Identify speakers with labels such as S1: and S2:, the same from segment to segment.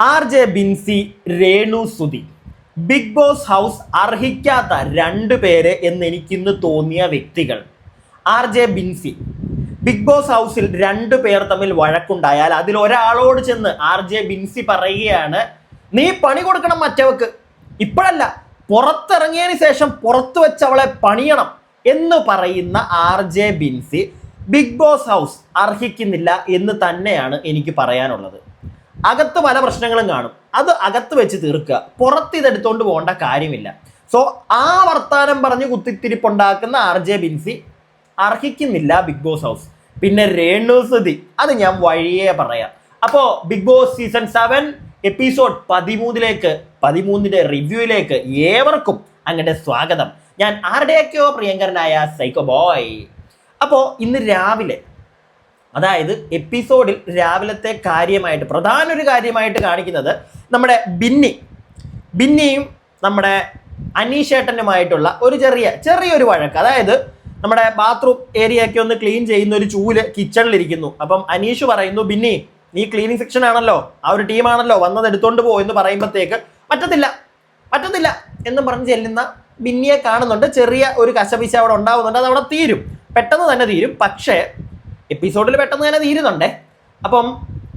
S1: R J Binsy Renu Suthi big boss house അർഹിക്കാത്ത രണ്ട് പേര് എന്ന് എനിക്കിന്ന് തോന്നിയ വ്യക്തികൾ. R J Binsy. Big boss ഹൗസിൽ രണ്ടു പേർ തമ്മിൽ വഴക്കുണ്ടായാൽ അതിൽ ഒരാളോട് ചെന്ന് ആർ ജെ ബിൻസി പറയുകയാണ് നീ പണി കൊടുക്കണം മറ്റവക്ക്. ഇപ്പോഴല്ല പുറത്തിറങ്ങിയതിന് ശേഷം പുറത്തു വെച്ച് അവളെ പണിയണം എന്ന് പറയുന്ന R J Binsy big boss house അർഹിക്കുന്നില്ല എന്ന് തന്നെയാണ് എനിക്ക് പറയാനുള്ളത്. അകത്ത് പല പ്രശ്നങ്ങളും കാണും. അത് അകത്ത് വെച്ച് തീർക്കുക. പുറത്ത് ഇതെടുത്തോണ്ട് പോകേണ്ട കാര്യമില്ല. സോ ആ വർത്താനം പറഞ്ഞ് കുത്തിത്തിരിപ്പുണ്ടാക്കുന്ന ആർ ജെ ബിൻസി അർഹിക്കുന്നില്ല ബിഗ് ബോസ് ഹൗസ് പിന്നെ രേണുസുതി അത് ഞാൻ വഴിയേ പറയാം. അപ്പോ big boss season seven episode പതിമൂന്നിലേക്ക് പതിമൂന്നിന്റെ റിവ്യൂയിലേക്ക് ഏവർക്കും അങ്ങനെ സ്വാഗതം. ഞാൻ ആരുടെയൊക്കെയോ പ്രിയങ്കരനായ സൈക്കോ ബോയ് അപ്പോ ഇന്ന് രാവിലെ അതായത് എപ്പിസോഡിൽ രാവിലത്തെ കാര്യമായിട്ട് പ്രധാന ഒരു കാര്യമായിട്ട് കാണിക്കുന്നത് നമ്മുടെ ബിന്നി. ബിന്നിയും നമ്മുടെ അനീഷേട്ടനുമായിട്ടുള്ള ഒരു ചെറിയ ചെറിയൊരു വഴക്ക്. അതായത് നമ്മുടെ ബാത്റൂം ഏരിയയൊക്കെ ഒന്ന് ക്ലീൻ ചെയ്യുന്ന ഒരു ചൂൽ കിച്ചണിലിരിക്കുന്നു. അപ്പം അനീഷ് പറയുന്നു ബിന്നി നീ ക്ലീനിങ് സെക്ഷൻ ആണല്ലോ. ആ ഒരു ടീമാണല്ലോ വന്നത് എടുത്തോണ്ട് പോ എന്ന് പറയുമ്പോഴത്തേക്ക് പറ്റത്തില്ല പറ്റത്തില്ല എന്ന് പറഞ്ഞ് ചെല്ലുന്ന ബിന്നിയെ കാണുന്നുണ്ട്. ചെറിയ ഒരു കശപിശ അവിടെ ഉണ്ടാവുന്നുണ്ട്. അത് അവിടെ തീരും. പെട്ടെന്ന് തന്നെ തീരും. പക്ഷേ എപ്പിസോഡിൽ പെട്ടെന്ന് തന്നെ തീരുന്നുണ്ടേ. അപ്പം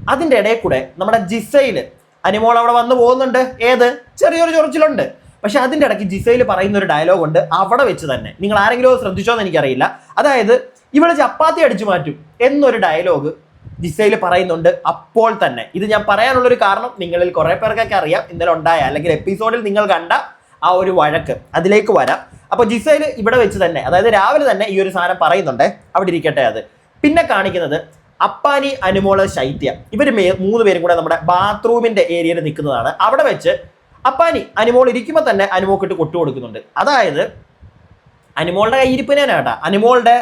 S1: അതിന്റെ ഇടയിൽ കൂടെ നമ്മുടെ ജിസയിൽ അനിമോൾ അവിടെ വന്നു പോകുന്നുണ്ട്. ഏത്? ചെറിയൊരു ചൊറിച്ചിലുണ്ട്. പക്ഷെ അതിന്റെ ഇടയ്ക്ക് ജിസയിൽ പറയുന്ന ഒരു ഡയലോഗ് ഉണ്ട് അവിടെ വെച്ച് തന്നെ. നിങ്ങൾ ആരെങ്കിലും ശ്രദ്ധിച്ചോ എന്ന് എനിക്കറിയില്ല. അതായത് ഇവൾ ചപ്പാത്തി അടിച്ചു മാറ്റും എന്നൊരു ഡയലോഗ് ജിസയിൽ പറയുന്നുണ്ട് അപ്പോൾ തന്നെ. ഇത് ഞാൻ പറയാനുള്ള ഒരു കാരണം നിങ്ങളിൽ കുറേ പേർക്കൊക്കെ അറിയാം. ഇന്നലെ ഉണ്ടായ അല്ലെങ്കിൽ എപ്പിസോഡിൽ നിങ്ങൾ കണ്ട ആ ഒരു വഴക്ക്. അതിലേക്ക് വരാം. അപ്പോൾ ജിസയിൽ ഇവിടെ വെച്ച് തന്നെ അതായത് രാവിലെ തന്നെ ഈ ഒരു സാധനം പറയുന്നുണ്ട്. അവിടെ ഇരിക്കട്ടെ അത്. പിന്നെ കാണിക്കുന്നത് അപ്പാനി അനുമോൾ ശൈത്യ. ഇവർ മൂന്ന് പേരും കൂടെ നമ്മുടെ ബാത്റൂമിന്റെ ഏരിയയിൽ നിൽക്കുന്നതാണ്. അവിടെ വെച്ച് അപ്പാനി അനുമോൾ ഇരിക്കുമ്പോൾ തന്നെ അനുമോക്കിട്ട് കൊട്ടു കൊടുക്കുന്നുണ്ട്. അതായത് അനുമോളുടെ കയ്യിരിപ്പിനാണ് കേട്ടാ. അനുമോളുടെ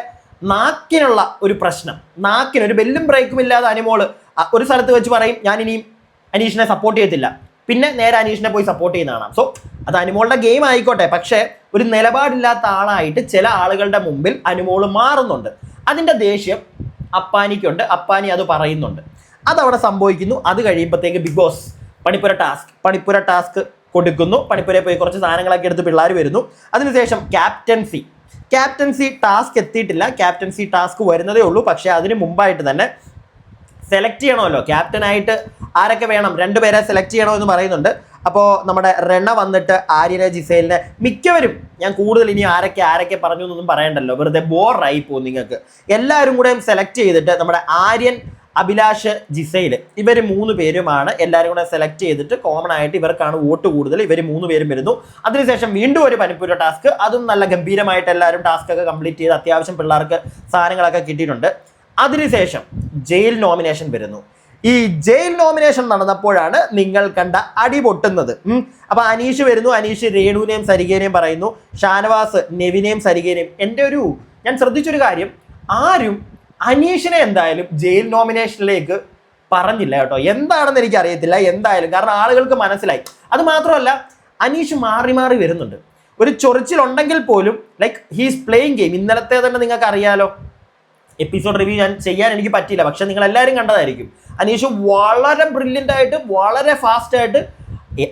S1: നാക്കിനുള്ള ഒരു പ്രശ്നം. നാക്കിന് ഒരു ബെല്ലും ബ്രേക്കും ഇല്ലാതെ അനുമോൾ ഒരു സ്ഥലത്ത് വെച്ച് പറയും ഞാൻ ഇനിയും അനീഷിനെ സപ്പോർട്ട് ചെയ്യത്തില്ല. പിന്നെ നേരെ അനീഷിനെ പോയി സപ്പോർട്ട് ചെയ്യുന്നതാണ് സോ അത് അനുമോളുടെ ഗെയിം ആയിക്കോട്ടെ. പക്ഷേ ഒരു നിലപാടില്ലാത്ത ആളായിട്ട് ചില ആളുകളുടെ മുമ്പിൽ അനുമോൾ മാറുന്നുണ്ട്. അതിന്റെ ദേഷ്യം അപ്പാനിക്കുണ്ട്. അപ്പാനി അത് പറയുന്നുണ്ട്. അതവിടെ സംഭവിക്കുന്നു. അത് കഴിയുമ്പോഴത്തേക്ക് ബിഗ് ബോസ് പണിപ്പുര ടാസ്ക് പണിപ്പുര ടാസ്ക് കൊടുക്കുന്നു. പണിപ്പുരയിൽ പോയി കുറച്ച് സാധനങ്ങളൊക്കെ എടുത്ത് പിള്ളേർ വരുന്നു. അതിനുശേഷം ക്യാപ്റ്റൻസി ക്യാപ്റ്റൻസി ടാസ്ക് എത്തിയിട്ടില്ല. ക്യാപ്റ്റൻസി ടാസ്ക് വരുന്നതേ ഉള്ളൂ. പക്ഷേ അതിന് മുമ്പായിട്ട് തന്നെ സെലക്ട് ചെയ്യണമല്ലോ. ക്യാപ്റ്റനായിട്ട് ആരൊക്കെ വേണം? രണ്ടുപേരെ സെലക്ട് ചെയ്യണമെന്ന് പറയുന്നുണ്ട്. അപ്പോൾ നമ്മുടെ റെണ വന്നിട്ട് ആര്യനെ ജിസേലിനെ മിക്കവരും ഞാൻ കൂടുതൽ ഇനി ആരൊക്കെ ആരൊക്കെ പറഞ്ഞു എന്നൊന്നും പറയണ്ടല്ലോ. വെറുതെ ബോറായി പോകും നിങ്ങൾക്ക്. എല്ലാവരും കൂടെ സെലക്ട് ചെയ്തിട്ട് നമ്മുടെ ആര്യൻ അഭിലാഷ് ജിസൈൽ ഇവർ മൂന്ന് പേരുമാണ് എല്ലാവരും കൂടെ സെലക്ട് ചെയ്തിട്ട് കോമൺ ആയിട്ട് ഇവർക്കാണ് വോട്ട് കൂടുതൽ. ഇവർ മൂന്ന് പേരും വരുന്നു. അതിനുശേഷം വീണ്ടും ഒരു പനിപ്പൂര ടാസ്ക് അതും നല്ല ഗംഭീരമായിട്ട് എല്ലാവരും ടാസ്ക് ഒക്കെ കംപ്ലീറ്റ് ചെയ്ത് അത്യാവശ്യം പിള്ളേർക്ക് സാധനങ്ങളൊക്കെ കിട്ടിയിട്ടുണ്ട്. അതിനുശേഷം ജയിൽ നോമിനേഷൻ വരുന്നു. ഈ ജയിൽ നോമിനേഷൻ നടന്നപ്പോഴാണ് നിങ്ങൾ കണ്ട അടി പൊട്ടുന്നത്. അപ്പൊ അനീഷ് വരുന്നു. അനീഷ് രേണുവിനെയും സരികേനെയും പറയുന്നു. ഷാനവാസ് നെവിനെയും സരികേനെയും എന്റെ ഒരു ഞാൻ ശ്രദ്ധിച്ചൊരു കാര്യം. ആരും അനീഷിനെ എന്തായാലും ജയിൽ നോമിനേഷനിലേക്ക് പറഞ്ഞില്ല കേട്ടോ. എന്താണെന്ന് എനിക്ക് അറിയത്തില്ല എന്തായാലും. കാരണം ആളുകൾക്ക് മനസ്സിലായി. അത് മാത്രമല്ല അനീഷ് മാറി മാറി വരുന്നുണ്ട്. ഒരു ചൊറിച്ചിലുണ്ടെങ്കിൽ പോലും ലൈക്ക് ഹീസ് പ്ലേയിങ് ഗെയിം ഇന്നലത്തെ തന്നെ നിങ്ങൾക്ക് അറിയാലോ എപ്പിസോഡ് റിവ്യൂ ഞാൻ ചെയ്യാൻ എനിക്ക് പറ്റിയില്ല. പക്ഷെ നിങ്ങൾ എല്ലാവരും കണ്ടതായിരിക്കും. അനീഷ് വളരെ ബ്രില്യന്റ് ആയിട്ട് വളരെ ഫാസ്റ്റ് ആയിട്ട്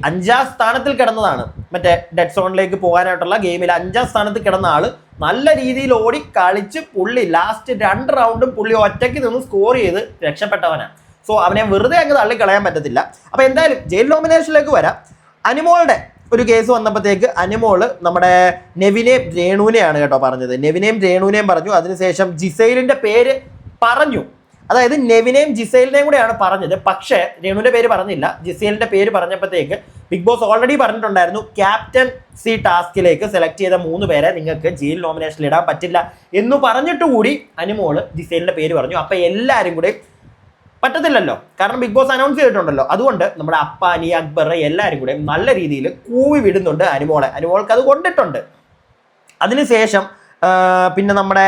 S1: അഞ്ചാം സ്ഥാനത്തിൽ കിടന്നതാണ്. മറ്റേ ഡെഡ് സോണിലേക്ക് പോകാനായിട്ടുള്ള ഗെയിമിൽ അഞ്ചാം സ്ഥാനത്ത് കിടന്ന ആൾ നല്ല രീതിയിൽ ഓടി കളിച്ച് പുള്ളി ലാസ്റ്റ് രണ്ട് റൗണ്ടും പുള്ളി ഒറ്റയ്ക്ക് നിന്ന് സ്കോർ ചെയ്ത് രക്ഷപ്പെട്ടവനാണ്. സോ അവനെ വെറുതെ അങ്ങ് തള്ളിക്കളയാൻ പറ്റത്തില്ല. അപ്പൊ എന്തായാലും ജയിൽ നോമിനേഷനിലേക്ക് വരാം. അനിമോളുടെ ഒരു കേസ് വന്നപ്പോഴത്തേക്ക് അനുമോൾ നമ്മുടെ നെവിനെയും രേണുവിനെയാണ് കേട്ടോ പറഞ്ഞത്. നെവിനെയും രേണുവിനെയും പറഞ്ഞു. അതിനുശേഷം ജിസൈലിന്റെ പേര് പറഞ്ഞു. അതായത് നെവിനെയും ജിസൈലിനെയും കൂടെയാണ് പറഞ്ഞത്. പക്ഷേ രേണുവിന്റെ പേര് പറഞ്ഞില്ല. ജിസൈലിന്റെ പേര് പറഞ്ഞപ്പോഴത്തേക്ക് ബിഗ് ബോസ് ഓൾറെഡി പറഞ്ഞിട്ടുണ്ടായിരുന്നു. ക്യാപ്റ്റൻ സി ടാസ്കിലേക്ക് സെലക്ട് ചെയ്ത മൂന്ന് പേരെ നിങ്ങൾക്ക് ജയിൽ നോമിനേഷനിൽ ഇടാൻ പറ്റില്ല എന്ന് പറഞ്ഞിട്ട് കൂടി അനുമോൾ ജിസൈലിന്റെ പേര് പറഞ്ഞു. അപ്പോൾ എല്ലാവരും കൂടെ പറ്റത്തില്ലല്ലോ. കാരണം ബിഗ് ബോസ് അനൗൺസ് ചെയ്തിട്ടുണ്ടല്ലോ. അതുകൊണ്ട് നമ്മുടെ അപ്പാനി അക്ബർ എല്ലാവരും കൂടെ നല്ല രീതിയിൽ കൂവി വിടുന്നുണ്ട് അനുമോളെ. അനുമോൾക്ക് അത് കൊണ്ടിട്ടുണ്ട്. അതിനുശേഷം പിന്നെ നമ്മുടെ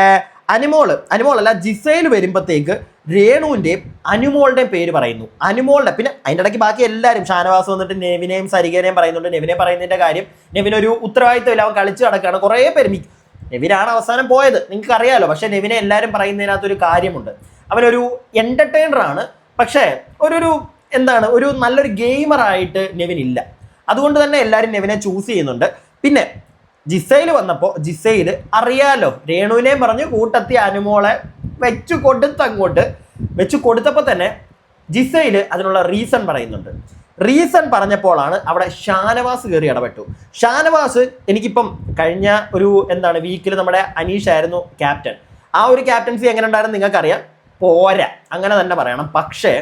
S1: അനുമോൾ അനുമോളല്ല ജിസയിൽ വരുമ്പോഴത്തേക്ക് രേണുവിന്റെയും അനുമോളുടെയും പേര് പറയുന്നു. അനുമോളുടെ പിന്നെ അതിന്റെ ഇടയ്ക്ക് ബാക്കി എല്ലാവരും ഷാനവാസ് വന്നിട്ട് നെവിനെയും സരികനെയും പറയുന്നുണ്ട്. നെവിനെ പറയുന്നതിന്റെ കാര്യം നെവിനൊരു ഉത്തരവാദിത്തമില്ല അവൻ കളിച്ചു കിടക്കുകയാണ് കുറേ പേര് നെവിനാണ് അവസാനം പോയത്. നിങ്ങൾക്ക് അറിയാലോ പക്ഷേ നെവിനെ എല്ലാവരും പറയുന്നതിനകത്തൊരു കാര്യമുണ്ട്. അവനൊരു എന്റർടൈനർ ആണ്. പക്ഷേ ഒരു എന്താണ് ഒരു നല്ലൊരു ഗെയിമറായിട്ട് നെവിൻ ഇല്ല. അതുകൊണ്ട് തന്നെ എല്ലാവരും നെവിനെ ചൂസ് ചെയ്യുന്നുണ്ട്. പിന്നെ ജിസയിൽ വന്നപ്പോൾ ജിസയിൽ അറിയാലോ രേണുവിനെ പറഞ്ഞ് കൂട്ടത്തി അനുമോളെ വെച്ചു കൊടുത്ത് അങ്ങോട്ട്. വെച്ചു കൊടുത്തപ്പോൾ തന്നെ ജിസയിൽ അതിനുള്ള റീസൺ പറയുന്നുണ്ട്. റീസൺ പറഞ്ഞപ്പോഴാണ് അവിടെ ഷാനവാസ് കയറി ഇടപെട്ടു. ഷാനവാസ് എനിക്കിപ്പം കഴിഞ്ഞ ഒരു എന്താണ് വീക്കിൽ നമ്മുടെ അനീഷ് ആയിരുന്നു ക്യാപ്റ്റൻ ആ ഒരു ക്യാപ്റ്റൻസി എങ്ങനെ ഉണ്ടായിരുന്നു നിങ്ങൾക്കറിയാം? പോരാ. അങ്ങനെ തന്നെ പറയണം. പക്ഷേ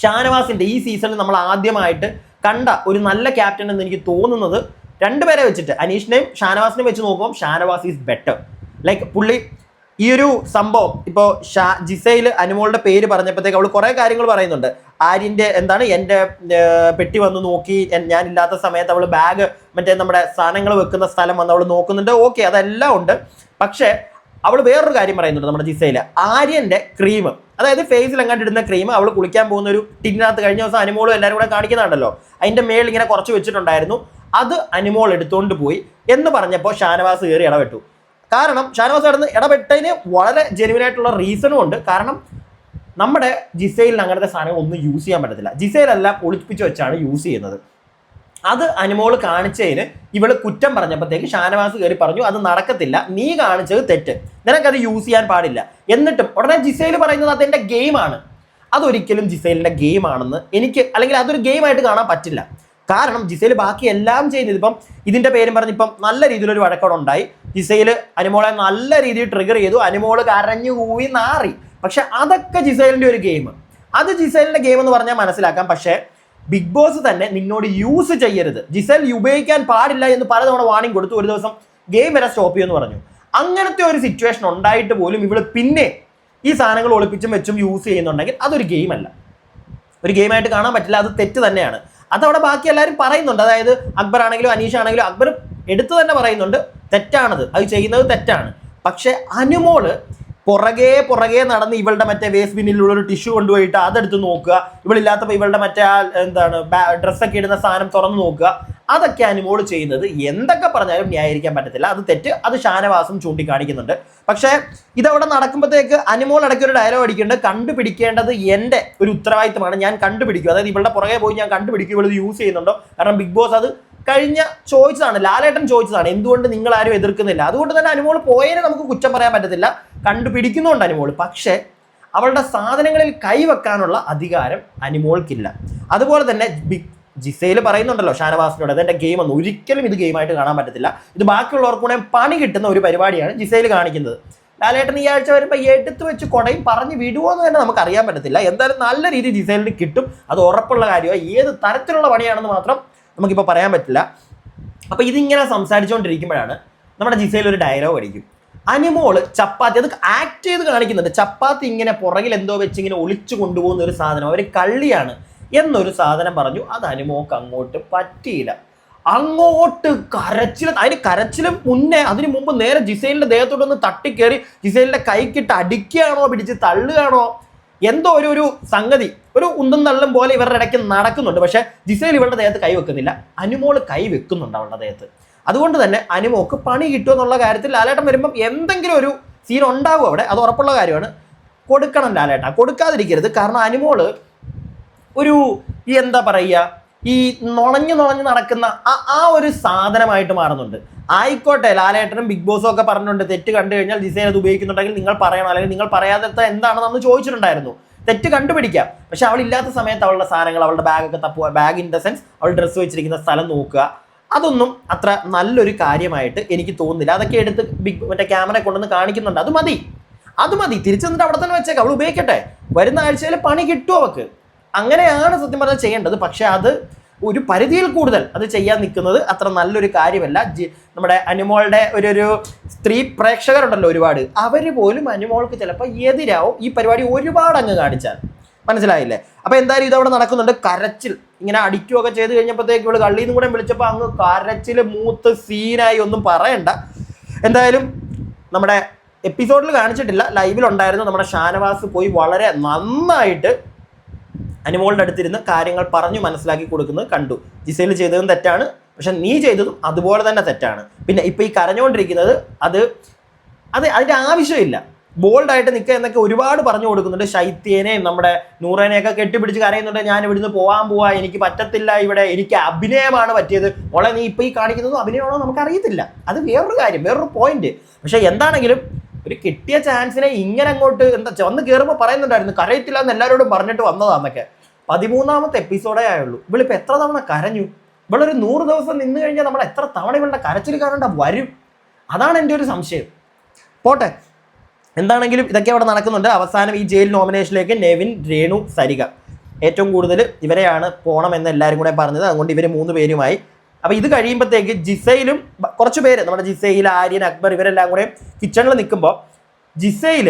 S1: ഷാനവാസിന്റെ ഈ സീസണിൽ നമ്മൾ ആദ്യമായിട്ട് കണ്ട ഒരു നല്ല ക്യാപ്റ്റൻ എന്ന് എനിക്ക് തോന്നുന്നത് രണ്ടുപേരെ വെച്ചിട്ട്. അനീഷിനെയും ഷാനവാസിനെയും വെച്ച് നോക്കുമ്പോൾ ഷാനവാസ് ഈസ് ബെറ്റർ ലൈക്ക് പുള്ളി ഈ ഒരു സംഭവം ഇപ്പോൾ ഷാ ജിസയിൽ അനുമോളുടെ പേര് പറഞ്ഞപ്പോഴത്തേക്ക് അവൾ കുറേ കാര്യങ്ങൾ പറയുന്നുണ്ട്. ആര്യന്റെ എന്താണ് എന്റെ പെട്ടി വന്ന് നോക്കി ഞാനില്ലാത്ത സമയത്ത് അവൾ ബാഗ് മറ്റേ നമ്മുടെ സാധനങ്ങൾ വെക്കുന്ന സ്ഥലം വന്ന് അവൾ നോക്കുന്നുണ്ട്. ഓക്കെ അതെല്ലാം ഉണ്ട്. പക്ഷേ അവൾ വേറൊരു കാര്യം പറയുന്നുണ്ട് നമ്മുടെ ജിസയിൽ ആര്യന്റെ ക്രീം അതായത് ഫേസിൽ എങ്ങാണ്ട് ഇടുന്ന ക്രീം അവൾ കുളിക്കാൻ പോകുന്ന ഒരു ടിന്നിനകത്ത് കഴിഞ്ഞ ദിവസം അനുമോളും എല്ലാവരും കൂടെ കാണിക്കുന്നുണ്ടല്ലോ. അതിന്റെ മേളിൽ ഇങ്ങനെ കുറച്ച് വെച്ചിട്ടുണ്ടായിരുന്നു. അത് അനുമോൾ എടുത്തുകൊണ്ട് പോയി എന്ന് പറഞ്ഞപ്പോൾ ഷാനവാസ് കയറി ഇടപെട്ടു. കാരണം ഷാനവാസ് കടന്ന് ഇടപെട്ടതിന് വളരെ ജെനുവിൻ ആയിട്ടുള്ള റീസണും ഉണ്ട്. കാരണം നമ്മുടെ ജിസയിൽ അങ്ങനത്തെ സാധനങ്ങൾ ഒന്നും യൂസ് ചെയ്യാൻ പറ്റത്തില്ല. ജിസയിലെല്ലാം ഒളിപ്പിച്ച് വെച്ചാണ് യൂസ് ചെയ്യുന്നത്. അത് അനുമോൾ കാണിച്ചതിന് ഇവൾ കുറ്റം പറഞ്ഞപ്പോഴത്തേക്ക് ഷാനവാസ് കയറി പറഞ്ഞു അത് നടക്കത്തില്ല. നീ കാണിച്ചത് തെറ്റ്. നിനക്കത് യൂസ് ചെയ്യാൻ പാടില്ല. എന്നിട്ടും ഉടനെ ജിസയിൽ പറയുന്നത് അതെന്റെ ഗെയിമാണ് അതൊരിക്കലും ജിസൈലിന്റെ ഗെയിം ആണെന്ന് എനിക്ക് അല്ലെങ്കിൽ അതൊരു ഗെയിമായിട്ട് കാണാൻ പറ്റില്ല. കാരണം ജിസയിൽ ബാക്കി എല്ലാം ചെയ്യുന്നത് ഇപ്പം ഇതിന്റെ പേരും പറഞ്ഞ് ഇപ്പം നല്ല രീതിയിലൊരു വഴക്കോടെ ഉണ്ടായി. ജിസയിൽ അനുമോളെ നല്ല രീതിയിൽ ട്രിഗർ ചെയ്തു. അനുമോൾ കരഞ്ഞു കൂവി നാറി. പക്ഷെ അതൊക്കെ ജിസൈലിന്റെ ഒരു ഗെയിം അത് ജിസൈലിന്റെ ഗെയിം എന്ന് പറഞ്ഞാൽ മനസ്സിലാക്കാം. പക്ഷേ ബിഗ് ബോസ് തന്നെ നിന്നോട് യൂസ് ചെയ്യരുത്. ജിസൽ ഉപയോഗിക്കാൻ പാടില്ല എന്ന് പലതവണ വാണിംഗ് കൊടുത്തു. ഒരു ദിവസം ഗെയിം വരെ സ്റ്റോപ്പ് ചെയ്യുമെന്ന് പറഞ്ഞു. അങ്ങനത്തെ ഒരു സിറ്റുവേഷൻ ഉണ്ടായിട്ട് പോലും ഇവൾ പിന്നെ ഈ സാധനങ്ങൾ ഒളിപ്പിച്ചും വെച്ചും യൂസ് ചെയ്യുന്നുണ്ടെങ്കിൽ അതൊരു ഗെയിമല്ല ഒരു ഗെയിമായിട്ട് കാണാൻ പറ്റില്ല. അത് തെറ്റ് തന്നെയാണ്. അതവിടെ ബാക്കി എല്ലാവരും പറയുന്നുണ്ട്. അതായത് അക്ബർ ആണെങ്കിലും അനീഷ് ആണെങ്കിലും അക്ബർ എടുത്തു തന്നെ പറയുന്നുണ്ട്. തെറ്റാണത്. അത് ചെയ്യുന്നത് തെറ്റാണ്. പക്ഷെ അനുമോൾ പുറകെ പുറകെ നടന്ന് ഇവളുടെ മറ്റേ വേസ്റ്റ് ബിന്നിലുള്ള ഒരു ടിഷ്യൂ കൊണ്ടുപോയിട്ട് അതെടുത്ത് നോക്കുക. ഇവളില്ലാത്തപ്പോൾ ഇവളുടെ മറ്റേ എന്താണ് ഡ്രസ്സൊക്കെ ഇടുന്ന സാധനം തുറന്ന് നോക്കുക. അതൊക്കെ അനുമോൾ ചെയ്യുന്നത് എന്തൊക്കെ പറഞ്ഞാലും ന്യായീകരിക്കാൻ പറ്റത്തില്ല. അത് തെറ്റ് അത് ഷാനവാസും ചൂണ്ടിക്കാണിക്കുന്നുണ്ട്. പക്ഷേ ഇതവിടെ നടക്കുമ്പോഴത്തേക്ക് അനുമോൾ ഇടയ്ക്ക് ഒരു ഡയലോഗ് അടിക്കുന്നുണ്ട്. കണ്ടുപിടിക്കേണ്ടത് എന്റെ ഒരു ഉത്തരവാദിത്തമാണ്. ഞാൻ കണ്ടുപിടിക്കും. അതായത് ഇവളുടെ പുറകെ പോയി ഞാൻ കണ്ടുപിടിക്കും. ഇവളത് യൂസ് ചെയ്യുന്നുണ്ടോ? കാരണം ബിഗ് ബോസ് അത് കഴിഞ്ഞ ചോദിച്ചതാണ് ലാലേട്ടൻ ചോദിച്ചതാണ് എന്തുകൊണ്ട് നിങ്ങൾ ആരും എതിർക്കുന്നില്ല? അതുകൊണ്ട് തന്നെ അനുമോൾ പോയതിനെ നമുക്ക് കുറ്റം പറയാൻ പറ്റത്തില്ല. കണ്ടുപിടിക്കുന്നുണ്ട് അനുമോൾ. പക്ഷേ അവളുടെ സാധനങ്ങളിൽ കൈവെക്കാനുള്ള അധികാരം അനുമോൾക്കില്ല. അതുപോലെ തന്നെ ബിഗ് ജിസയിൽ പറയുന്നുണ്ടല്ലോ ഷാനവാസിനോട് അതെന്റെ ഗെയിം ഒന്നും ഒരിക്കലും ഇത് ഗെയിമായിട്ട് കാണാൻ പറ്റത്തില്ല. ഇത് ബാക്കിയുള്ളവർക്ക് കൂടെ പണി കിട്ടുന്ന ഒരു പരിപാടിയാണ് ജിസയിൽ കാണിക്കുന്നത്. ലാലേട്ടൻ ഈ ആഴ്ച വരുമ്പോൾ എടുത്തു വെച്ച് കൊടയും പറഞ്ഞ് വിടുമോ എന്ന് തന്നെ നമുക്ക് അറിയാൻ പറ്റത്തില്ല. എന്തായാലും നല്ല രീതിയിൽ ജിസൈലിന് കിട്ടും. അത് ഉറപ്പുള്ള കാര്യമാണ് ഏത് തരത്തിലുള്ള പണിയാണെന്ന് മാത്രം നമുക്കിപ്പോൾ പറയാൻ പറ്റില്ല. അപ്പോൾ ഇതിങ്ങനെ സംസാരിച്ചുകൊണ്ടിരിക്കുമ്പോഴാണ് നമ്മുടെ ജിസയിൽ ഒരു ഡയലോഗ് അടിക്കും. അനിമോൾ ചപ്പാത്തി അത് ആക്ട് ചെയ്ത് കാണിക്കുന്നുണ്ട്. ചപ്പാത്തി ഇങ്ങനെ പുറകിൽ എന്തോ വെച്ച് ഇങ്ങനെ ഒളിച്ചു കൊണ്ടുപോകുന്ന ഒരു സാധനം. അവർ കള്ളിയാണ് എന്നൊരു സാധനം പറഞ്ഞു. അത് അനിമോക്ക് അങ്ങോട്ട് പറ്റിയില്ല. അങ്ങോട്ട് കരച്ചിൽ അതിന് കരച്ചിലും മുന്നേ അതിന് മുമ്പ് നേരെ ജിസൈലിന്റെ ദേഹത്തോട്ടൊന്ന് തട്ടിക്കേറി ജിസൈലിന്റെ കൈക്കിട്ട് അടിക്കുകയാണോ പിടിച്ച് തള്ളുകയാണോ? എന്തോ ഒരു ഒരു സംഗതി. ഒരു ഉന്തും തള്ളും പോലെ ഇവരുടെ ഇടയ്ക്ക് നടക്കുന്നുണ്ട്. പക്ഷെ ജിസൈൽ ഇവളുടെ ദേഹത്ത് കൈ വെക്കുന്നില്ല. അനുമോൾ കൈ വെക്കുന്നുണ്ട് അവളുടെ ദേഹത്ത്. അതുകൊണ്ട് തന്നെ അനുമോക്ക് പണി കിട്ടും എന്നുള്ള കാര്യത്തിൽ ലാലേട്ടൻ വരുമ്പം എന്തെങ്കിലും ഒരു സീൻ ഉണ്ടാകും അവിടെ. അത് ഉറപ്പുള്ള കാര്യമാണ്. കൊടുക്കണം ലാലേട്ട. കൊടുക്കാതിരിക്കരുത്. കാരണം അനുമോൾ ഒരു എന്താ പറയുക ഈ നുണഞ്ഞു നുണഞ്ഞു നടക്കുന്ന ആ ആ ഒരു സാധനമായിട്ട് മാറുന്നുണ്ട്. ആയിക്കോട്ടെ ലാലേട്ടനും ബിഗ് ബോസും ഒക്കെ പറഞ്ഞിട്ടുണ്ട്. തെറ്റ് കണ്ടു കഴിഞ്ഞാൽ ഡിസൈൻ അത് ഉപയോഗിക്കുന്നുണ്ടെങ്കിൽ നിങ്ങൾ പറയണം. അല്ലെങ്കിൽ നിങ്ങൾ പറയാത്ത എന്താണെന്ന് അന്ന് ചോദിച്ചിട്ടുണ്ടായിരുന്നു. തെറ്റ് കണ്ടുപിടിക്കാം. പക്ഷെ അവൾ ഇല്ലാത്ത സമയത്ത് അവളുടെ സാധനങ്ങൾ അവളുടെ ബാഗൊക്കെ തപ്പുക ബാഗ് ഇൻ ദ സെൻസ് അവൾ ഡ്രസ്സ് വെച്ചിരിക്കുന്ന സ്ഥലം നോക്കുക. അതൊന്നും അത്ര നല്ലൊരു കാര്യമായിട്ട് എനിക്ക് തോന്നുന്നില്ല. അതൊക്കെ എടുത്ത് ബിഗ് മറ്റേ ക്യാമറ കൊണ്ടുവന്ന് കാണിക്കുന്നുണ്ട്. അത് മതി. അത് മതി. തിരിച്ചു തന്നിട്ട് അവിടെ തന്നെ വെച്ചേക്കാം. അവൾ ഉപയോഗിക്കട്ടെ. വരുന്ന ആഴ്ചയിൽ പണി കിട്ടും അവക്ക്. അങ്ങനെയാണ് സത്യം പറഞ്ഞാൽ ചെയ്യേണ്ടത്. പക്ഷേ അത് ഒരു പരിധിയിൽ കൂടുതൽ അത് ചെയ്യാൻ നിൽക്കുന്നത് അത്ര നല്ലൊരു കാര്യമല്ല. നമ്മുടെ അനുമോളുടെ ഒരു ഒരു സ്ത്രീ പ്രേക്ഷകരുണ്ടല്ലോ ഒരുപാട്. അവർ പോലും അനുമോൾക്ക് ചിലപ്പോൾ എതിരാവും. ഈ പരിപാടി ഒരുപാട് അങ്ങ് കാണിച്ചാൽ. മനസ്സിലായില്ലേ? അപ്പൊ എന്തായാലും ഇതവിടെ നടക്കുന്നുണ്ട്. കരച്ചിൽ. ഇങ്ങനെ അടിക്കുകയൊക്കെ ചെയ്ത് കഴിഞ്ഞപ്പോഴത്തേക്ക് ഇവൾ കള്ളിയിൽ നിന്നും കൂടെ വിളിച്ചപ്പോൾ അങ്ങ് കരച്ചിൽ മൂത്ത് സീനായി ഒന്നും പറയണ്ട. എന്തായാലും നമ്മുടെ എപ്പിസോഡിൽ കാണിച്ചിട്ടില്ല. ലൈവിലുണ്ടായിരുന്നു നമ്മുടെ ഷാനവാസ് പോയി വളരെ നന്നായിട്ട് അനുമോളുടെ അടുത്തിരുന്ന് കാര്യങ്ങൾ പറഞ്ഞു മനസ്സിലാക്കി കൊടുക്കുന്നത് കണ്ടു. ജിസയിൽ ചെയ്തതും തെറ്റാണ്. പക്ഷെ നീ ചെയ്തതും അതുപോലെ തന്നെ തെറ്റാണ്. പിന്നെ ഇപ്പൊ ഈ കരഞ്ഞുകൊണ്ടിരിക്കുന്നത് അത് അത് അതിന്റെ ആവശ്യമില്ല. ബോൾഡായിട്ട് നിൽക്കുക എന്നൊക്കെ ഒരുപാട് പറഞ്ഞു കൊടുക്കുന്നുണ്ട്. ശൈത്യേനെയും നമ്മുടെ നൂറേനെയൊക്കെ കെട്ടിപ്പിടിച്ച് കരയുന്നുണ്ട്. ഞാൻ ഇവിടുന്ന് പോകാൻ പോവാ എനിക്ക് പറ്റത്തില്ല ഇവിടെ എനിക്ക് അഭിനയമാണ് പറ്റിയത്. ഓളെ നീ ഇപ്പം ഈ കാണിക്കുന്നത് അഭിനയമാണോ നമുക്ക് അറിയത്തില്ല അത് വേറൊരു കാര്യം വേറൊരു പോയിന്റ് പക്ഷെ എന്താണെങ്കിലും ഒരു കിട്ടിയ ചാൻസിനെ ഇങ്ങനെ അങ്ങോട്ട് എന്താ വന്ന് കയറുമ്പോൾ പറയുന്നുണ്ടായിരുന്നു കരയത്തില്ല എന്ന് എല്ലാവരോടും പറഞ്ഞിട്ട് വന്നതാന്നൊക്കെ. പതിമൂന്നാമത്തെ എപ്പിസോഡേ ആയുള്ളൂ. ഇവളിപ്പോൾ എത്ര തവണ കരഞ്ഞു? ഇവളൊരു നൂറ് ദിവസം നിന്ന് കഴിഞ്ഞാൽ നമ്മൾ എത്ര തവണ ഇവളുടെ കരച്ചിൽ കാണേണ്ട വരും? അതാണ് എന്റെ ഒരു സംശയം. പോട്ടെ. എന്താണെങ്കിലും ഇതൊക്കെ അവിടെ നടക്കുന്നുണ്ട്. അവസാനം ഈ ജയിൽ നോമിനേഷനിലേക്ക് നെവിൻ രേണു സരിക ഏറ്റവും കൂടുതൽ ഇവരെയാണ് പോകണമെന്ന് എല്ലാവരും കൂടെ പറഞ്ഞത്. അതുകൊണ്ട് ഇവർ മൂന്ന് പേരുമായി. അപ്പോൾ ഇത് കഴിയുമ്പോഴത്തേക്ക് ജിസയിലും കുറച്ച് പേര് നമ്മുടെ ജിസയിൽ ആര്യൻ അക്ബർ ഇവരെല്ലാം കൂടെ കിച്ചണിൽ നിൽക്കുമ്പോൾ ജിസയിൽ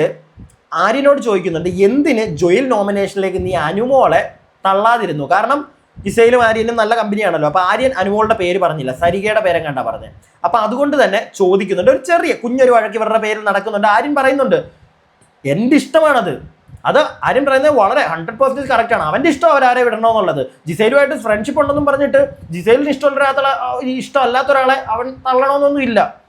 S1: ആര്യനോട് ചോദിക്കുന്നുണ്ട് എന്തിന് ജോയിൽ നോമിനേഷനിലേക്ക് നീ അനുമോളെ തള്ളാതിരുന്നു? കാരണം ജിസയിലും ആര്യനും നല്ല കമ്പനിയാണല്ലോ. അപ്പോൾ ആര്യൻ അനുമോളുടെ പേര് പറഞ്ഞില്ല. സരികയുടെ പേരും കണ്ടാ പറഞ്ഞത് അപ്പോൾ അതുകൊണ്ട് തന്നെ ചോദിക്കുന്നുണ്ട്. ഒരു ചെറിയ കുഞ്ഞൊരു വഴക്ക് ഇവരുടെ പേരിൽ നടക്കുന്നുണ്ട്. ആര്യൻ പറയുന്നുണ്ട് എന്റെ ഇഷ്ടമാണത്. അത് ആരും പറയുന്നത് വളരെ ഹൺഡ്രഡ് പെർസെന്റേജ് കറക്റ്റ് ആണ്. അവന്റെ ഇഷ്ടം അവരാരെ വിടണമെന്നുള്ളത്. ജിസൈലുമായിട്ട് ഫ്രണ്ട്ഷിപ്പ് ഉണ്ടെന്നും പറഞ്ഞിട്ട് ജിസൈലിന് ഇഷ്ടമില്ലാത്ത ഇഷ്ടമല്ലാത്ത ഒരാളെ അവൻ തള്ളണമെന്നൊന്നും ഇല്ല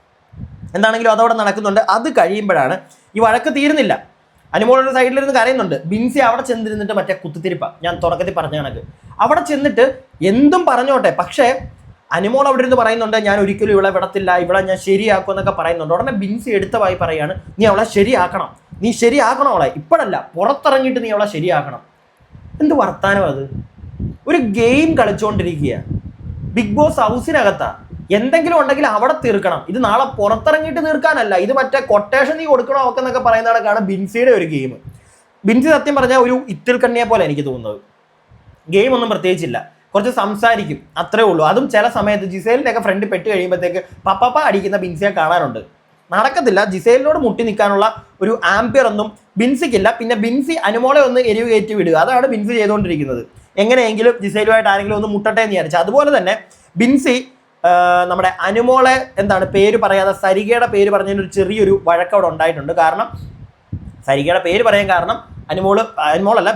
S1: എന്താണെങ്കിലും അതവിടെ നടക്കുന്നുണ്ട്. അത് കഴിയുമ്പോഴാണ് ഈ വഴക്ക് തീരുന്നില്ല. അനുമോളുടെ സൈഡിലിരുന്ന് കരയുന്നുണ്ട്. ബിൻസി അവിടെ ചെന്നിരുന്നിട്ട് മറ്റേ കുത്തിത്തിരിപ്പ. ഞാൻ തുടക്കത്തിൽ പറഞ്ഞ കണക്ക്. അവിടെ ചെന്നിട്ട് എന്തും പറഞ്ഞോട്ടെ. പക്ഷേ അനുമോൾ അവിടെ ഇരുന്ന് പറയുന്നുണ്ട് ഞാൻ ഒരിക്കലും ഇവിടെ വിടത്തില്ല. ഇവിടെ ഞാൻ ശരിയാക്കും എന്നൊക്കെ പറയുന്നുണ്ട്. ഉടനെ ബിൻസി എടുത്തതായി പറയാണ് നീ അവളെ ശരിയാക്കണം. നീ ശരിയാക്കണം അവളെ. ഇപ്പോഴല്ല പുറത്തിറങ്ങിയിട്ട് നീ അവളെ ശരിയാക്കണം. എന്ത് വർത്താനം അത്? ഒരു ഗെയിം കളിച്ചുകൊണ്ടിരിക്കുക ബിഗ് ബോസ് ഹൗസിനകത്താ. എന്തെങ്കിലും ഉണ്ടെങ്കിൽ അവിടെ തീർക്കണം. ഇത് നാളെ പുറത്തിറങ്ങിയിട്ട് തീർക്കാനല്ല. ഇത് മറ്റേ കൊട്ടേഷൻ നീ കൊടുക്കണോ ഒക്കെ എന്നൊക്കെ പറയുന്ന കണക്കാണ് ബിൻസിയുടെ ഒരു ഗെയിം ബിൻസി സത്യം പറഞ്ഞാൽ ഒരു ഇത്തിൽ കണ്ണിയെ പോലെ എനിക്ക് തോന്നുന്നത്. ഗെയിം ഒന്നും പ്രത്യേകിച്ചില്ല. കുറച്ച് സംസാരിക്കും. അത്രേ ഉള്ളൂ. അതും ചില സമയത്ത് ജിസേലിന്റെ ഒക്കെ ഫ്രണ്ട് പെട്ട് കഴിയുമ്പോഴത്തേക്ക് പപ്പപ്പ അടിക്കുന്ന ബിൻസിയെ കാണാറുണ്ട്. നടക്കത്തില്ല. ജിസേലിനോട് മുട്ടി നിൽക്കാനുള്ള ഒരു ആംപിയർ ഒന്നും ബിൻസിക്കില്ല. പിന്നെ ബിൻസി അനുമോളെ ഒന്ന് എരിവ് കയറ്റി വിടുക. അതാണ് ബിൻസി ചെയ്തുകൊണ്ടിരിക്കുന്നത്. എങ്ങനെയെങ്കിലും ജിസേലുമായിട്ട് ആരെങ്കിലും ഒന്ന് മുട്ടട്ടെ എന്ന് വിചാരിച്ചു. അതുപോലെ തന്നെ ബിൻസി നമ്മുടെ അനുമോളെ എന്താണ് പേര് പറയാതെ സരികയുടെ പേര് പറഞ്ഞതിന് ഒരു ചെറിയൊരു വഴക്കവിടെ ഉണ്ടായിട്ടുണ്ട്. കാരണം സരികയുടെ പേര് പറയാൻ കാരണം അനുമോൾ അനുമോളല്ല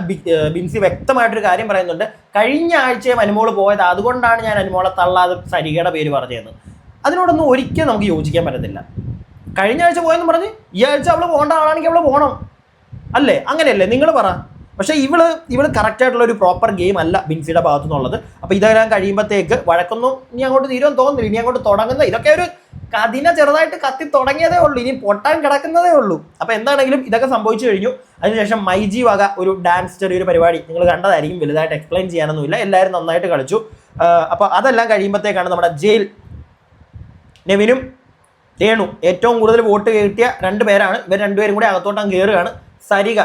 S1: ബിൻസി വ്യക്തമായിട്ടൊരു കാര്യം പറയുന്നുണ്ട്. കഴിഞ്ഞ ആഴ്ചയും അനുമോൾ പോയത് അതുകൊണ്ടാണ് ഞാൻ അനുമോളെ തള്ളാതെ സരികയുടെ പേര് പറഞ്ഞതെന്ന് അതിനോടൊന്നും ഒരിക്കലും നമുക്ക് യോജിക്കാൻ പറ്റത്തില്ല. കഴിഞ്ഞ ആഴ്ച പോയെന്ന് പറഞ്ഞ് ഈ ആഴ്ച അവൾ പോകേണ്ട ആളാണെങ്കിൽ അവൾ പോകണം അല്ലേ? അങ്ങനെയല്ലേ? നിങ്ങൾ പറ. പക്ഷേ ഇവൾ ഇവൾ കറക്റ്റ് ആയിട്ടുള്ള ഒരു പ്രോപ്പർ ഗെയിം അല്ല ബിൻസിയുടെ ഭാഗത്തു നിന്നുള്ളത് അപ്പോൾ ഇതെല്ലാം കഴിയുമ്പോഴത്തേക്ക് വഴക്കൊന്നും ഇനി അങ്ങോട്ട് തീരുവാൻ തോന്നുന്നില്ല. ഇനി അങ്ങോട്ട് തുടങ്ങുന്ന ഇതൊക്കെ ഒരു കതിന ചെറുതായിട്ട് കത്തി തുടങ്ങിയതേ ഉള്ളൂ. ഇനി പൊട്ടാൻ കിടക്കുന്നതേ ഉള്ളൂ. അപ്പോൾ എന്താണെങ്കിലും ഇതൊക്കെ സംഭവിച്ചു കഴിഞ്ഞു. അതിനുശേഷം മൈജി വക ഒരു ഡാൻസ് ചെറിയൊരു പരിപാടി നിങ്ങൾ കണ്ടതായിരിക്കും. വലുതായിട്ട് എക്സ്പ്ലെയിൻ ചെയ്യാനൊന്നുമില്ല. എല്ലാവരും നന്നായിട്ട് കളിച്ചു. അപ്പോൾ അതെല്ലാം കഴിയുമ്പോഴത്തേക്കാണ് നമ്മുടെ ജയിൽ നെവിനും രേണു ഏറ്റവും കൂടുതൽ വോട്ട് കിട്ടിയ രണ്ട് പേരാണ്. ഇവർ രണ്ടുപേരും കൂടി അകത്തോട്ടം കയറുകയാണ് സരിക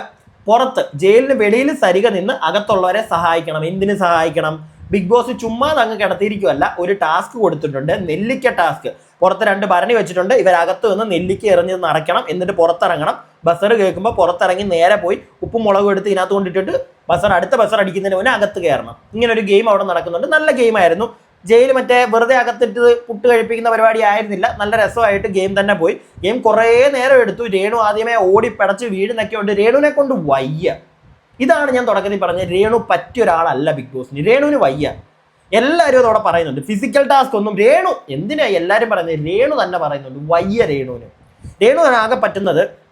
S1: പുറത്ത് ജയിലിന് വെളിയിൽ സരിക നിന്ന് അകത്തുള്ളവരെ സഹായിക്കണം. എന്തിന് സഹായിക്കണം? ബിഗ് ബോസ് ചുമ്മാ അങ്ങ് കിടത്തിയിരിക്കുമല്ല ഒരു ടാസ്ക് കൊടുത്തിട്ടുണ്ട്. നെല്ലിക്ക ടാസ്ക് പുറത്ത് രണ്ട് ഭരണി വെച്ചിട്ടുണ്ട്. ഇവരകത്ത് നിന്ന് നെല്ലിക്ക എറിഞ്ഞ് നടക്കണം. എന്നിട്ട് പുറത്തിറങ്ങണം. ബസർ കേൾക്കുമ്പോൾ പുറത്തിറങ്ങി നേരെ പോയി ഉപ്പും മുളകും എടുത്ത് ഇതിനകത്ത് കൊണ്ടിട്ടിട്ട് ബസർ അടുത്ത ബസർ അടിക്കുന്നതിന് മുന്നേ അകത്ത് കയറണം. ഇങ്ങനെ ഒരു ഗെയിം അവിടെ നടക്കുന്നുണ്ട്. നല്ല ഗെയിമായിരുന്നു ജയിൽ മറ്റേ വെറുതെ അകത്തിട്ട് പുട്ട് കഴിപ്പിക്കുന്ന പരിപാടി ആയിരുന്നില്ല. നല്ല രസമായിട്ട് ഗെയിം തന്നെ പോയി. ഗെയിം കുറേ നേരം എടുത്തു. രേണു ആദ്യമേ ഓടി പടച്ച് വീഴുന്നൊക്കെ ഉണ്ട്. രേണുവിനെ കൊണ്ട് വയ്യ. ഇതാണ് ഞാൻ തുടക്കത്തിൽ പറഞ്ഞത്. രേണു പറ്റിയ ഒരാളല്ല ബിഗ് ബോസിന് രേണുവിന് വയ്യ. എല്ലാവരും അതോടെ പറയുന്നുണ്ട്. ഫിസിക്കൽ ടാസ്ക് ഒന്നും രേണു എന്തിനാ എല്ലാവരും പറയുന്നത്? രേണു തന്നെ പറയുന്നുണ്ട്. വയ്യ രേണുവിന്. രേണു ആകെ പറ്റുന്നത്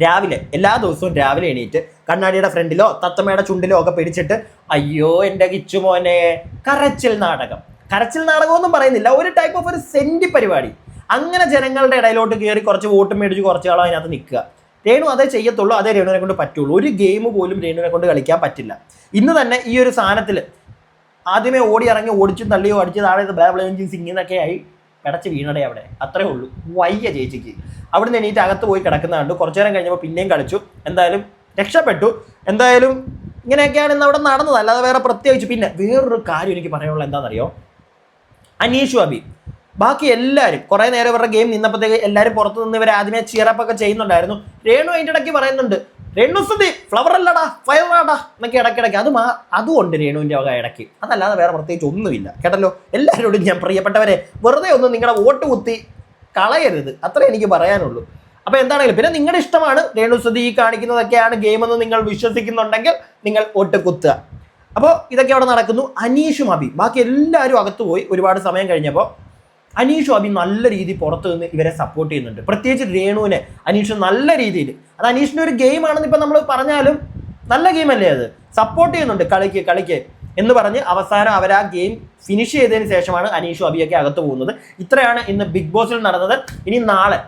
S1: രാവിലെ എല്ലാ ദിവസവും രാവിലെ എണീറ്റ് കണ്ണാടിയുടെ ഫ്രണ്ടിലോ തത്തമ്മയുടെ ചുണ്ടിലോ ഒക്കെ പിടിച്ചിട്ട് അയ്യോ എന്റെ കിച്ചുമോനെ കരച്ചിൽ നാടകം. കരച്ചിൽ നാടകമൊന്നും പറയുന്നില്ല. ഒരു ടൈപ്പ് ഓഫ് ഒരു സെന്റി പരിപാടി. അങ്ങനെ ജനങ്ങളുടെ ഇടയിലോട്ട് കയറി കുറച്ച് വോട്ട് മേടിച്ച് കുറച്ച് കാലം അതിനകത്ത് നിൽക്കുക. രേണു അതേ ചെയ്യത്തുള്ളൂ അതേ രേണുവിനെ കൊണ്ട് പറ്റുള്ളൂ. ഒരു ഗെയിം പോലും രേണുവിനെ കൊണ്ട് കളിക്കാൻ പറ്റില്ല. ഇന്ന് തന്നെ ഈ ഒരു സാധനത്തിൽ ആദ്യമേ ഓടി ഇറങ്ങി ഓടിച്ചും തള്ളിയോ അടിച്ച് താഴെ ബാബ്ലഞ്ചിങ് സിംഗിന്നൊക്കെ ആയി. കിടച്ച് വീണടേ അവിടെ. അത്രേ ഉള്ളൂ. വയ്യ ചേച്ചിക്ക്. അവിടുന്ന് എണീറ്റ് അകത്ത് പോയി കിടക്കുന്ന കുറച്ചു നേരം കഴിഞ്ഞപ്പോൾ പിന്നെയും കളിച്ചു. എന്തായാലും രക്ഷപ്പെട്ടു. എന്തായാലും ഇങ്ങനെയൊക്കെയാണ് ഇന്ന് അവിടെ നടന്നത്. അല്ലാതെ വേറെ പ്രത്യേകിച്ച് പിന്നെ വേറൊരു കാര്യം എനിക്ക് പറയാനുള്ളത് എന്താണെന്നറിയോ? അനീഷു അബി. ബാക്കി എല്ലാവരും കുറേ നേരം ഇവരുടെ ഗെയിം നിന്നപ്പോഴത്തേക്ക് എല്ലാവരും പുറത്ത് നിന്ന് ഇവർ ആദ്യമേ ചിയറപ്പൊക്കെ ചെയ്യുന്നുണ്ടായിരുന്നു. രേണു അതിന്റെ ഇടയ്ക്ക് പറയുന്നുണ്ട് രേണു ഫ്ലവർ അല്ലടാ ഫയറാടാ എന്നൊക്കെ ഇടയ്ക്കിടയ്ക്ക്. അത് മാ അതുകൊണ്ട് രേണുവിന്റെ വക ഇടയ്ക്ക്. അതല്ലാതെ വേറെ പ്രത്യേകിച്ച് ഒന്നുമില്ല. കേട്ടല്ലോ? എല്ലാവരോടും ഞാൻ പ്രിയപ്പെട്ടവരെ വെറുതെ ഒന്ന് നിങ്ങളുടെ വോട്ട് കുത്തി കളയരുത്. അത്രേ എനിക്ക് പറയാനുള്ളൂ. അപ്പോൾ എന്താണെങ്കിലും പിന്നെ നിങ്ങളുടെ ഇഷ്ടമാണ് രേണുസതി ഈ കാണിക്കുന്നതൊക്കെയാണ് ഗെയിമെന്ന് നിങ്ങൾ വിശ്വസിക്കുന്നുണ്ടെങ്കിൽ നിങ്ങൾ വോട്ട് കുത്തുക. അപ്പോൾ ഇതൊക്കെ അവിടെ നടക്കുന്നു. അനീഷും അബി ബാക്കി എല്ലാവരും അകത്തുപോയി ഒരുപാട് സമയം കഴിഞ്ഞപ്പോൾ അനീഷും അബി നല്ല രീതിയിൽ പുറത്തു നിന്ന് ഇവരെ സപ്പോർട്ട് ചെയ്യുന്നുണ്ട്. പ്രത്യേകിച്ച് രേണുവിനെ അനീഷ് നല്ല രീതിയിൽ. അത് അനീഷിന്റെ ഒരു ഗെയിം ആണെന്ന് ഇപ്പം നമ്മൾ പറഞ്ഞാലും നല്ല ഗെയിമല്ലേ അത്? സപ്പോർട്ട് ചെയ്യുന്നുണ്ട് കളിക്ക് കളിക്ക് എന്ന് പറഞ്ഞ് അവസാനം അവർ ആ ഗെയിം ഫിനിഷ് ചെയ്തതിന് ശേഷമാണ് അനീഷും അബിയൊക്കെ അകത്ത് പോകുന്നത്. ഇത്രയാണ് ഇന്ന് ബിഗ് ബോസിൽ നടന്നത്. ഇനി നാളെ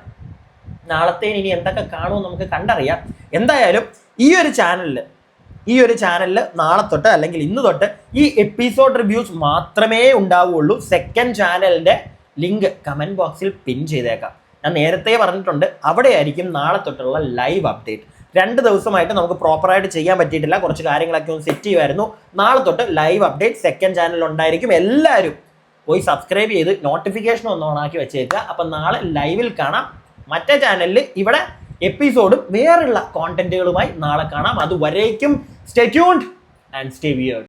S1: നാളത്തെ ഇനി എന്തൊക്കെ കാണുമെന്ന് നമുക്ക് കണ്ടറിയാം. എന്തായാലും ഈ ഒരു ചാനലിൽ ഈ ഒരു ചാനലിൽ നാളെ തൊട്ട് അല്ലെങ്കിൽ ഇന്ന് തൊട്ട് ഈ എപ്പിസോഡ് റിവ്യൂസ് മാത്രമേ ഉണ്ടാവുകയുള്ളൂ. സെക്കൻഡ് ചാനലിന്റെ ലിങ്ക് കമന്റ് ബോക്സിൽ പിൻ ചെയ്തേക്കാം. ഞാൻ നേരത്തെ പറഞ്ഞിട്ടുണ്ട് അവിടെയായിരിക്കും നാളെ തൊട്ടുള്ള ലൈവ് അപ്ഡേറ്റ്. രണ്ട് ദിവസമായിട്ട് നമുക്ക് പ്രോപ്പറായിട്ട് ചെയ്യാൻ പറ്റിയിട്ടില്ല. കുറച്ച് കാര്യങ്ങളൊക്കെ ഒന്ന് സെറ്റ് ചെയ്യുമായിരുന്നു. നാളെ തൊട്ട് ലൈവ് അപ്ഡേറ്റ് സെക്കൻഡ് ചാനലിൽ ഉണ്ടായിരിക്കും. എല്ലാവരും പോയി സബ്സ്ക്രൈബ് ചെയ്ത് നോട്ടിഫിക്കേഷൻ ഒന്ന് ഓണാക്കി വെച്ചേക്കുക. അപ്പം നാളെ ലൈവിൽ കാണാം. മറ്റേ ചാനലിൽ ഇവിടെ എപ്പിസോഡും വേറെയുള്ള കോണ്ടന്റുകളുമായി നാളെ കാണാം. അതുവരേക്കും സ്റ്റേ ആൻഡ് സ്റ്റേ വിയേർഡ്